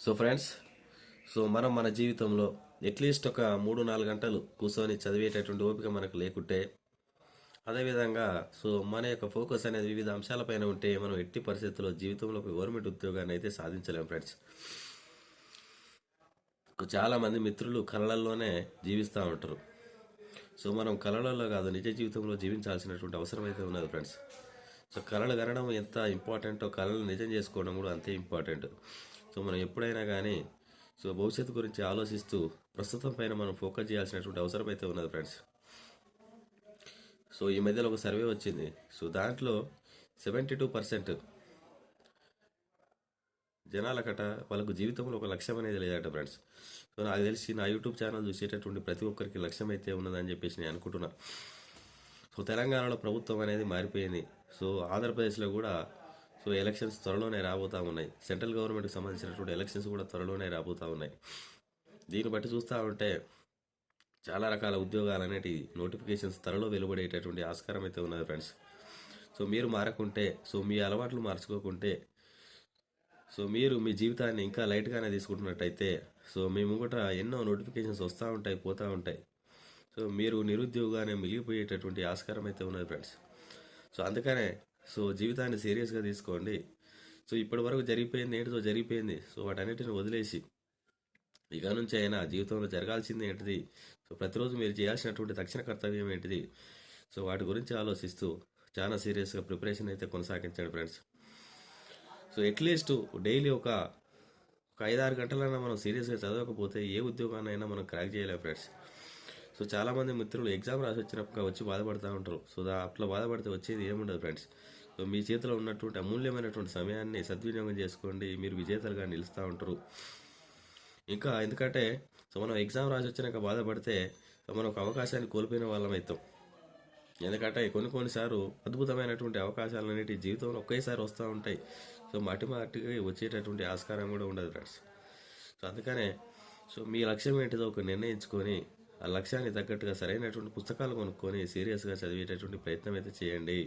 So friends so మనం మన జీవితంలో అట్లీస్ట్ ఒక మూడు నాలుగు గంటలు కూర్చొని చదివేటటువంటి ఓపిక మనకు లేకుంటే అదేవిధంగా సో మన యొక్క ఫోకస్ అనేది వివిధ అంశాలపైన ఉంటే మనం ఎట్టి పరిస్థితుల్లో జీవితంలో గవర్నమెంట్ ఉద్యోగాన్ని అయితే సాధించలేము ఫ్రెండ్స్ చాలామంది మిత్రులు కళలలోనే జీవిస్తూ ఉంటారు. సో మనం కళలలో కాదు నిజ జీవితంలో జీవించాల్సినటువంటి అవసరం అయితే ఉన్నది ఫ్రెండ్స్ సో కళలు కనడం ఎంత ఇంపార్టెంటో కళలు నిజం చేసుకోవడం కూడా అంతే ఇంపార్టెంట్ సో మనం ఎప్పుడైనా కానీ సో భవిష్యత్తు గురించి ఆలోచిస్తూ ప్రస్తుతం పైన మనం ఫోకస్ చేయాల్సినటువంటి అవసరం అయితే ఉన్నది ఫ్రెండ్స్. సో ఈ మధ్యలో ఒక సర్వే వచ్చింది. సో దాంట్లో సెవెంటీ టూ పర్సెంట్ జనాలకట వాళ్ళకు జీవితంలో ఒక లక్ష్యం అనేది లేదట ఫ్రెండ్స్. సో నాకు తెలిసి నా యూట్యూబ్ ఛానల్ చూసేటటువంటి ప్రతి ఒక్కరికి లక్ష్యం అయితే ఉన్నదని చెప్పేసి నేను అనుకుంటున్నా. సో తెలంగాణలో ప్రభుత్వం అనేది మారిపోయింది. సో ఆంధ్రప్రదేశ్లో కూడా సో ఎలక్షన్స్ త్వరలోనే రాబోతా ఉన్నాయి. సెంట్రల్ గవర్నమెంట్కి సంబంధించినటువంటి ఎలక్షన్స్ కూడా త్వరలోనే రాబోతా ఉన్నాయి. దీన్ని బట్టి చూస్తూ ఉంటే చాలా రకాల ఉద్యోగాలు అనేటి నోటిఫికేషన్స్ త్వరలో వెలువడేటటువంటి ఆస్కారం అయితే ఉన్నది ఫ్రెండ్స్. సో మీరు మారకుంటే సో మీ అలవాట్లు మార్చుకోకుంటే సో మీరు మీ జీవితాన్ని ఇంకా లైట్గానే తీసుకుంటున్నట్టయితే సో మీ ముంగట ఎన్నో నోటిఫికేషన్స్ వస్తూ ఉంటాయి పోతూ ఉంటాయి. సో మీరు నిరుద్యోగానే మిగిలిపోయేటటువంటి ఆస్కారం అయితే ఉన్నది ఫ్రెండ్స్. సో అందుకనే సో జీవితాన్ని సీరియస్గా తీసుకోండి. సో ఇప్పటి వరకు జరిగిపోయింది ఏంటిదో జరిగిపోయింది. సో వాటన్నిటిని వదిలేసి ఇక నుంచి అయినా జీవితంలో జరగాల్సింది ఏంటిది? సో ప్రతిరోజు మీరు చేయాల్సినటువంటి తక్షణ కర్తవ్యం ఏంటిది? సో వాటి గురించి ఆలోచిస్తూ చాలా సీరియస్గా ప్రిపరేషన్ అయితే కొనసాగించండి ఫ్రెండ్స్. సో అట్లీస్ట్ డైలీ ఒక ఒక ఐదారు గంటలైనా మనం సీరియస్గా చదవకపోతే ఏ ఉద్యోగాన్నైనా మనం క్రాక్ చేయలేము ఫ్రెండ్స్. సో చాలామంది మిత్రులు ఎగ్జామ్ రాసి వచ్చినప్పుడు వచ్చి బాధపడుతూ ఉంటారు. సో అట్లా బాధపడితే వచ్చేది ఏముండదు ఫ్రెండ్స్. మీ చేతిలో ఉన్నటువంటి అమూల్యమైనటువంటి సమయాన్ని సద్వినియోగం చేసుకోండి. మీరు విజేతలుగా నిలుస్తూ ఉంటారు. ఇంకా ఎందుకంటే సో మనం ఎగ్జామ్ రాసి వచ్చినాక బాధపడితే మనం ఒక అవకాశాన్ని కోల్పోయిన వాళ్ళం అవుతాం. ఎందుకంటే కొన్ని కొన్నిసార్లు అద్భుతమైనటువంటి అవకాశాలు అనేటి జీవితంలో ఒకేసారి వస్తూ ఉంటాయి. సో మాటి మాటికి వచ్చేటటువంటి ఆస్కారం కూడా ఉండదు ఫ్రెండ్స్. సో అందుకనే సో మీ లక్ష్యం ఏంటిదో ఒక నిర్ణయించుకొని ఆ లక్ష్యానికి తగ్గట్టుగా సరైనటువంటి పుస్తకాలు కొనుక్కొని సీరియస్గా చదివేటటువంటి ప్రయత్నం అయితే చేయండి.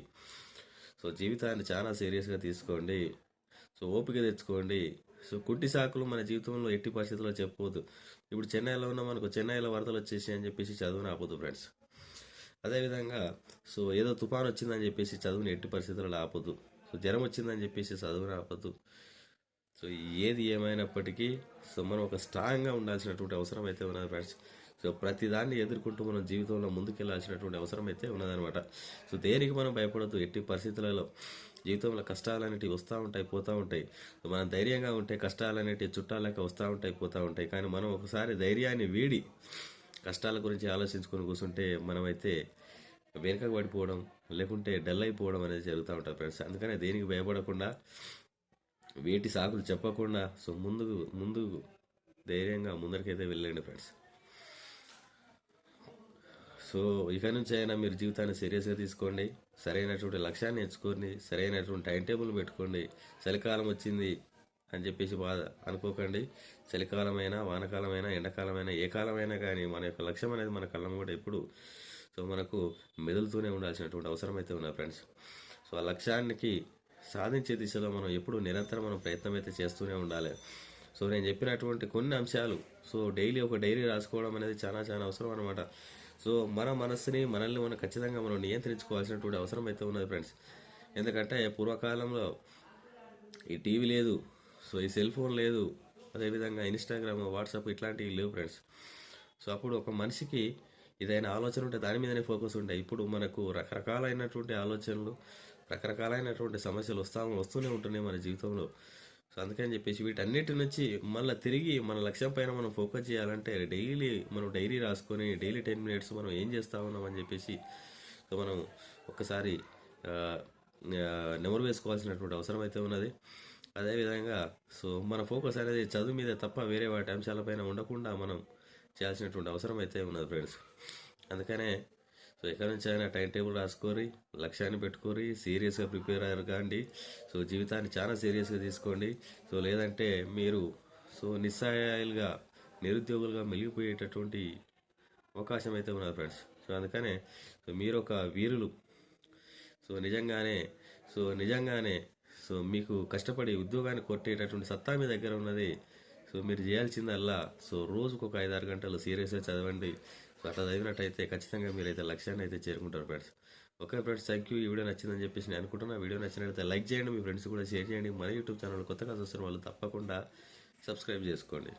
సో జీవితాన్ని చాలా సీరియస్గా తీసుకోండి. సో ఓపిక తెచ్చుకోండి. సో కుట్టి సాకులు మన జీవితంలో ఎట్టి పరిస్థితుల్లో చెప్పవద్దు ఇప్పుడు చెన్నైలో ఉన్న మనకు చెన్నైలో వరదలు వచ్చేసి అని చెప్పేసి చదువుని ఆపొద్దు ఫ్రెండ్స్. అదేవిధంగా సో ఏదో తుఫాన్ వచ్చిందని చెప్పేసి చదువుని ఎట్టి పరిస్థితుల్లో ఆపొద్దు. సో జ్వరం వచ్చిందని చెప్పేసి చదువుని ఆపొద్దు. సో ఏది ఏమైనప్పటికీ సో మనం ఒక స్ట్రాంగ్గా ఉండాల్సినటువంటి అవసరం అయితే ఉన్నది ఫ్రెండ్స్ సో ప్రతి దాన్ని ఎదుర్కొంటూ మనం జీవితంలో ముందుకెళ్ళాల్సినటువంటి అవసరం అయితే ఉన్నదనమాట సో దేనికి మనం భయపడద్దు? ఎట్టి పరిస్థితులలో జీవితంలో కష్టాలు అనేటివి వస్తూ ఉంటాయి పోతూ ఉంటాయి. సో మనం ధైర్యంగా ఉంటే కష్టాలు అనేటివి చుట్టాలక వస్తూ ఉంటాయి పోతూ ఉంటాయి. కానీ మనం ఒకసారి ధైర్యాన్ని వీడి కష్టాల గురించి ఆలోచించుకొని కూర్చుంటే మనమైతే వెనుకకు పడిపోవడం లేకుంటే డల్ అయిపోవడం అనేది జరుగుతూ ఉంటుంది ఫ్రెండ్స్ అందుకనే దేనికి భయపడకుండా వేటి సాకులు చెప్పకుండా సో ముందుకు ముందుకు ధైర్యంగా ముందరికైతే వెళ్ళండి ఫ్రెండ్స్. సో ఇక నుంచి అయినా మీరు జీవితాన్ని సీరియస్గా తీసుకోండి. సరైనటువంటి లక్ష్యాన్ని ఎంచుకోండి. సరైనటువంటి టైం టేబుల్ పెట్టుకోండి. చలికాలం వచ్చింది అని చెప్పేసి బాధ అనుకోకండి. చలికాలమైనా వానకాలమైనా ఎండాకాలమైనా ఏ కాలమైనా కానీ మన యొక్క లక్ష్యం అనేది మన కళ్ళం కూడా ఎప్పుడు సో మనకు మెదులుతూనే ఉండాల్సినటువంటి అవసరం అయితే ఉన్నాయి ఫ్రెండ్స్. సో ఆ లక్ష్యానికి సాధించే దిశలో మనం ఎప్పుడు నిరంతరం మనం ప్రయత్నం అయితే చేస్తూనే ఉండాలి. సో నేను చెప్పినటువంటి కొన్ని అంశాలు సో డైలీ ఒక డైరీ రాసుకోవడం అనేది చాలా చాలా అవసరం అనమాట సో మన మనస్సుని మనల్ని మనం ఖచ్చితంగా మనం నియంత్రించుకోవాల్సినటువంటి అవసరం అయితే ఉన్నది ఫ్రెండ్స్ ఎందుకంటే పూర్వకాలంలో ఈ టీవీ లేదు సో ఈ సెల్ ఫోన్ లేదు అదేవిధంగా ఇన్స్టాగ్రామ్ వాట్సాప్ ఇట్లాంటివి లేవు ఫ్రెండ్స్ సో అప్పుడు ఒక మనిషికి ఏదైనా ఆలోచన ఉంటే దాని మీదనే ఫోకస్ ఉంటాయి ఇప్పుడు మనకు రకరకాలైనటువంటి ఆలోచనలు రకరకాలైనటువంటి సమస్యలు వస్తా వస్తూనే ఉంటున్నాయి మన జీవితంలో. సో అందుకని చెప్పేసి వీటన్నిటి నుంచి మళ్ళీ తిరిగి మన లక్ష్యం పైన మనం ఫోకస్ చేయాలంటే డైలీ మనం డైరీ రాసుకొని డైలీ టెన్ మినిట్స్ మనం ఏం చేస్తా ఉన్నాం అని చెప్పేసి సో మనం ఒక్కసారి నెమరు వేసుకోవాల్సినటువంటి అవసరం అయితే ఉన్నది. అదేవిధంగా సో మన ఫోకస్ అనేది చదువు మీద తప్ప వేరే వాటి అంశాలపైన ఉండకుండా మనం చేయాల్సినటువంటి అవసరం అయితే ఉన్నది ఫ్రెండ్స్. అందుకనే సో ఎక్కడి నుంచి అయినా టైం టేబుల్ రాసుకోరి లక్ష్యాన్ని పెట్టుకోరి సీరియస్గా ప్రిపేర్ అయ్యారు కాండి. సో జీవితాన్ని చాలా సీరియస్గా తీసుకోండి. సో లేదంటే మీరు సో నిస్సాయాలుగా నిరుద్యోగులుగా మెలిగిపోయేటటువంటి అవకాశం అయితే ఉన్నది ఫ్రెండ్స్. సో అందుకనే సో మీరు ఒక వీరులు. సో నిజంగానే సో నిజంగానే సో మీకు కష్టపడి ఉద్యోగాన్ని కొట్టేటటువంటి సత్తా మీ దగ్గర ఉన్నది. సో సో మీరు చేయాల్సిందల్లా సో రోజుకు ఒక ఐదారు గంటలు సీరియస్గా చదవండి. సో అట్లా చదివినట్టయితే ఖచ్చితంగా మీరైతే లక్ష్యాన్ని అయితే చేరుకుంటారు friends. Okay friends thank you. ఈ వీడియో నచ్చిందని చెప్పేసి నేను అనుకుంటున్నా. వీడియో నచ్చినట్లయితే లైక్ చేయండి మీ ఫ్రెండ్స్ కూడా షేర్ చేయండి. మన యూట్యూబ్ ఛానల్ కొత్తగా చూస్తున్న వాళ్ళు తప్పకుండా సబ్స్క్రైబ్ చేసుకోండి.